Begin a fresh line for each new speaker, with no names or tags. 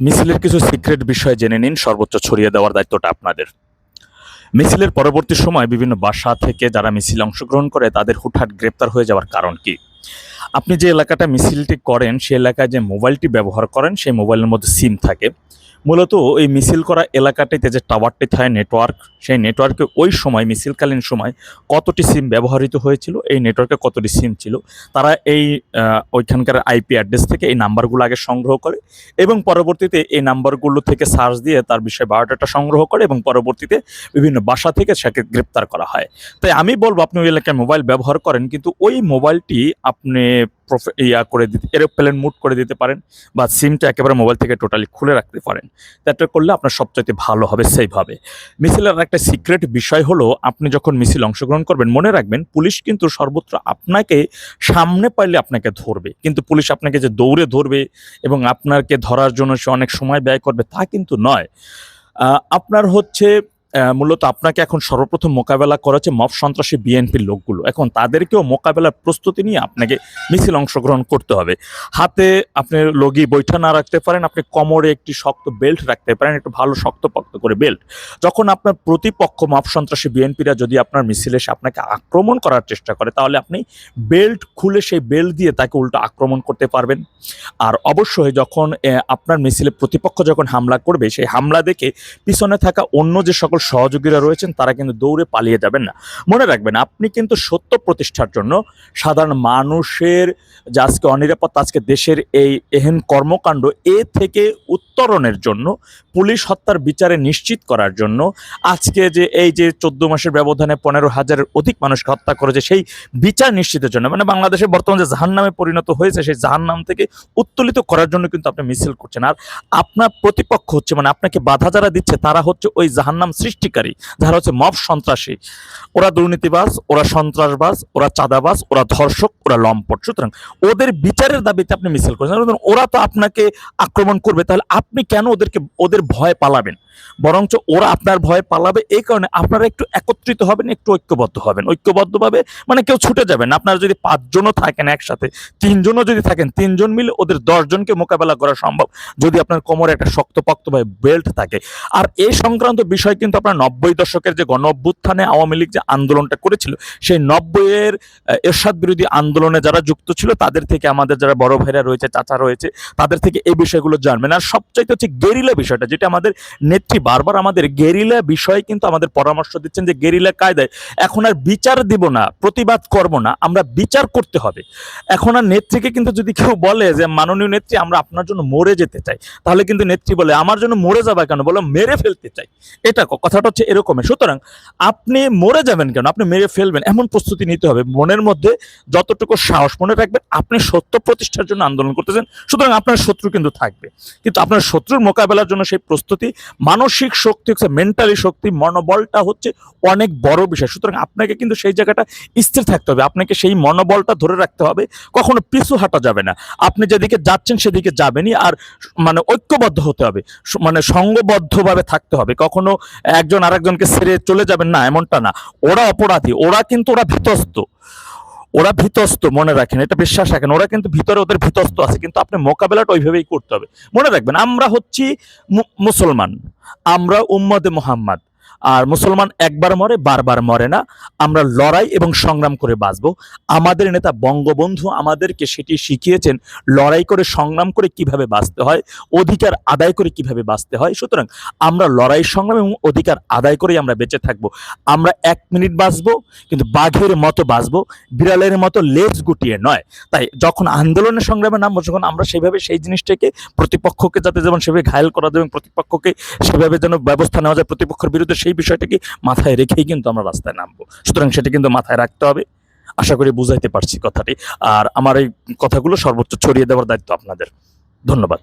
মিছিলের কিছু সিক্রেট বিষয় জেনে নিন, সর্বোচ্চ ছড়িয়ে দেওয়ার দায়িত্বটা আপনাদের। মিছিলের পরবর্তী সময় বিভিন্ন বাসা থেকে যারা মিছিলে অংশগ্রহণ করে, তাদের হুটহাট গ্রেপ্তার হয়ে যাওয়ার কারণ কি? আপনি যে এলাকাটা মিছিলটি করেন সেই এলাকায় যে মোবাইলটি ব্যবহার করেন, সেই মোবাইলের মধ্যে সিম থাকে। মূলত ওই মিছিল করা এলাকাটিতে যে টাওয়ারটি থাকে নেটওয়ার্ক সেই নেটওয়ার্কে ওই সময়, মিছিলকালীন সময় কতটি সিম ব্যবহৃত হয়েছিল, এই নেটওয়ার্কে কতটি সিম ছিল, তারা এই ওইখানকার আইপি অ্যাড্রেস থেকে এই নাম্বারগুলো আগে সংগ্রহ করে এবং পরবর্তীতে এই নাম্বারগুলো থেকে সার্চ দিয়ে তার বিষয়ে বায়োডাটা সংগ্রহ করে এবং পরবর্তীতে বিভিন্ন বাসা থেকে সেকে গ্রেপ্তার করা হয়। তাই আমি বলব, আপনি ওই এলাকায় মোবাইল ব্যবহার করেন, কিন্তু ওই মোবাইলটি আপনি ইয়া করে দিতে এরোপ্লেন মুড করে দিতে পারেন বা সিমটা একেবারে মোবাইল থেকে টোটালি খুলে রাখতে পারেন। তাতে করলে আপনার সবচাইতে ভালো হবে সেভ হবে মিছিলের একটা সিক্রেট বিষয় হলো, আপনি যখন মিছিল অংশগ্রহণ করবেন, মনে রাখবেন পুলিশ কিন্তু সর্বত্র আপনাকে সামনে পাইলে আপনাকে ধরবে। কিন্তু পুলিশ আপনাকে যে দৌড়ে ধরবে এবং আপনাকে ধরার জন্য সে অনেক সময় ব্যয় করবে তা কিন্তু নয়। আপনার হচ্ছে মূলত আপনাকে এখন সর্বপ্রথম মোকাবেলা করেছে মব সন্ত্রাসী বিএনপির লোকগুলো। এখন তাদেরকেও মোকাবেলার প্রস্তুতি নিয়ে আপনাকে মিছিল অংশগ্রহণ করতে হবে। হাতে আপনি লগি বৈঠা না রাখতে পারেন, আপনি কোমরে একটি শক্ত বেল্ট রাখতে পারেন, একটু ভালো শক্তপোক্ত করে বেল্ট। যখন আপনার প্রতিপক্ষ মব সন্ত্রাসী বিএনপিরা যদি আপনার মিছিলে এসে আপনাকে আক্রমণ করার চেষ্টা করে, তাহলে আপনি বেল্ট খুলে সেই বেল্ট দিয়ে তাকে উল্টো আক্রমণ করতে পারবেন। আর অবশ্যই যখন আপনার মিছিলে প্রতিপক্ষ যখন হামলা করবে, সেই হামলা দেখে পিছনে থাকা অন্য যে সকল সহযোগীরা রয়েছেন, তারা কিন্তু দৌড়ে পালিয়ে যাবেন না। মনে রাখবেন, আপনি কিন্তু সত্য প্রতিষ্ঠার জন্য সাধারণ মানুষের যে আজকে অনিরাপত্তা, আজকে দেশের এই এহেন কর্মকাণ্ড, এ থেকে উত্তরণের জন্য, পুলিশ হত্যার বিচারে নিশ্চিত করার জন্য, আজকে যে এই যে চোদ্দ মাসের ব্যবধানে পনেরো হাজারের অধিক মানুষকে হত্যা করেছে, সেই বিচার নিশ্চিতের জন্য মানে বাংলাদেশে বর্তমানে যে জাহান নামে পরিণত হয়েছে, সেই জাহান নাম থেকে উত্তোলিত করার জন্য কিন্তু আপনি মিছিল করছেন। আর আপনার প্রতিপক্ষ হচ্ছে মানে আপনাকে বাধা যারা দিচ্ছে, তারা হচ্ছে ওই জাহান্নাম সৃষ্টিকারী। যারা হচ্ছে মব সন্ত্রাসী। ওরা দুর্নীতিবাজ, ওরা সন্ত্রাসবাজ, ওরা চাঁদাবাজ, ওরা ধর্ষক, ওরা লম্পট। সুতরাং ওদের বিচারের দাবিতে আপনি মিছিল করছেন। ওরা তো আপনাকে আক্রমণ করবে, তাহলে আপনি কেন ওদেরকে, ওদের ভয় পালাবেন? বরঞ্চ ওরা আপনার ভয় পালাবে এই কারণে আপনারা একটু একত্রিত হবেন, একটু ঐক্যবদ্ধ হবেন। ঐক্যবদ্ধভাবে মানে কেউ ছুটে যাবেন আপনারা যদি পাঁচজনও থাকেন একসাথে, তিনজনও যদি থাকেন, তিনজন মিলে ওদের দশজনকে মোকাবেলা করা সম্ভব। যদি আপনার কোমরে একটা শক্তপোক্ত ভাবে বেল্ট থাকে। আর এই সংক্রান্ত বিষয় কিন্তু আপনার নব্বই দশকের যে গণ অভ্যুত্থানে আওয়ামী লীগ যে আন্দোলনটা করেছিল, সেই নব্বইয়ের এরশাদ বিরোধী আন্দোলনে যারা যুক্ত ছিল, তাদের থেকে আমাদের যারা বড় ভাইরা রয়েছে, চাচা রয়েছে, তাদের থেকে এই বিষয়গুলো জানবেন। আর সবচাইতে হচ্ছে গেরিলা বিষয়টা, যেটা আমাদের নেত্রী বারবার আমাদের গেরিলা বিষয়ে কিন্তু আমাদের পরামর্শ দিচ্ছেন যে গেরিলা কায়দায় এখন আর বিচার দিব না, প্রতিবাদ করব না, আমরা বিচার করতে হবে। এখন আর নেত্রীকে কিন্তু যদি কেউ বলে যে, মাননীয় নেত্রী, আমরা আপনার জন্য মরে যেতে চাই তাহলে কিন্তু নেত্রী বলে, আমার জন্য মরে যাবে কেন? বলে, মেরে ফেলতে চাই। এটা কথাটা হচ্ছে এরকমই। সুতরাং আপনি মরে যাবেন কেন? আপনি মেরে ফেলবেন, এমন প্রস্তুতি নিতে হবে। মনের মধ্যে যতটুকু সাহস মনে রাখবেন, আপনি সত্য প্রতিষ্ঠার জন্য আন্দোলন করতেছেন। সুতরাং আপনার শত্রু কিন্তু থাকবে। কিন্তু আপনার শত্রুর মোকাবেলার জন্য সেই প্রস্তুতি, মানসিক শক্তি হচ্ছে মেন্টালি শক্তি, মনোবলটা হচ্ছে অনেক বড় বিষয়। সুতরাং আপনাকে কিন্তু সেই জায়গাটা স্থির থাকতে হবে। আপনাকে সেই মনোবলটা ধরে রাখতে হবে। কখনো পিছু হাঁটা যাবে না। আপনি যেদিকে যাচ্ছেন, সেদিকে যাবেনই। আর মানে ঐক্যবদ্ধ হতে হবে। মানে সঙ্গবদ্ধভাবে থাকতে হবে। কখনো একজন আরেকজনকে ছেড়ে চলে যাবেন না, এমনটা না। ওরা অপরাধী, ওরা কিন্তু ওরা ভীতস্ত ওরা ভীতস্ত মনে রাখেন, এটা বিশ্বাস রাখেন, ওরা কিন্তু ভিতরে ওদের ভীতস্ত আছে, কিন্তু আপনি মোকাবেলাটা ওইভাবেই করতে হবে। মনে রাখবেন, আমরা হচ্ছি মুসলমান, আমরা উম্মদে মোহাম্মদ। আর মুসলমান একবার মরে, বারবার মরে না। আমরা লড়াই এবং সংগ্রাম করে বাঁচবো। আমাদের নেতা বঙ্গবন্ধু আমাদেরকে সেটি শিখিয়েছেন, লড়াই করে, সংগ্রাম করে কীভাবে বাঁচতে হয়, অধিকার আদায় করে কীভাবে বাঁচতে হয়। সুতরাং আমরা লড়াই, সংগ্রাম এবং অধিকার আদায় করেই আমরা বেঁচে থাকব। আমরা এক মিনিট বাঁচবো, কিন্তু বাঘের মতো বাঁচবো, বিড়ালের মতো লেজ গুটিয়ে নয়। তাই যখন আন্দোলনের সংগ্রামে নামবো, যখন আমরা সেইভাবে সেই জিনিসটাকে প্রতিপক্ষকে যাতে যেমন সেভাবে ঘায়ল করা যায় এবং প্রতিপক্ষকে সেভাবে যেন ব্যবস্থা নেওয়া যায়, প্রতিপক্ষের বিরুদ্ধে সেই বিষয়টাকে মাথায় রেখেই কিন্তু আমরা রাস্তায় নামবো। সুতরাং সেটা কিন্তু মাথায় রাখতে হবে। আশা করি বুঝাইতে পারছি কথাটি। আর আমার এই কথাগুলো সর্বোচ্চ ছড়িয়ে দেওয়ার দায়িত্ব আপনাদের। ধন্যবাদ।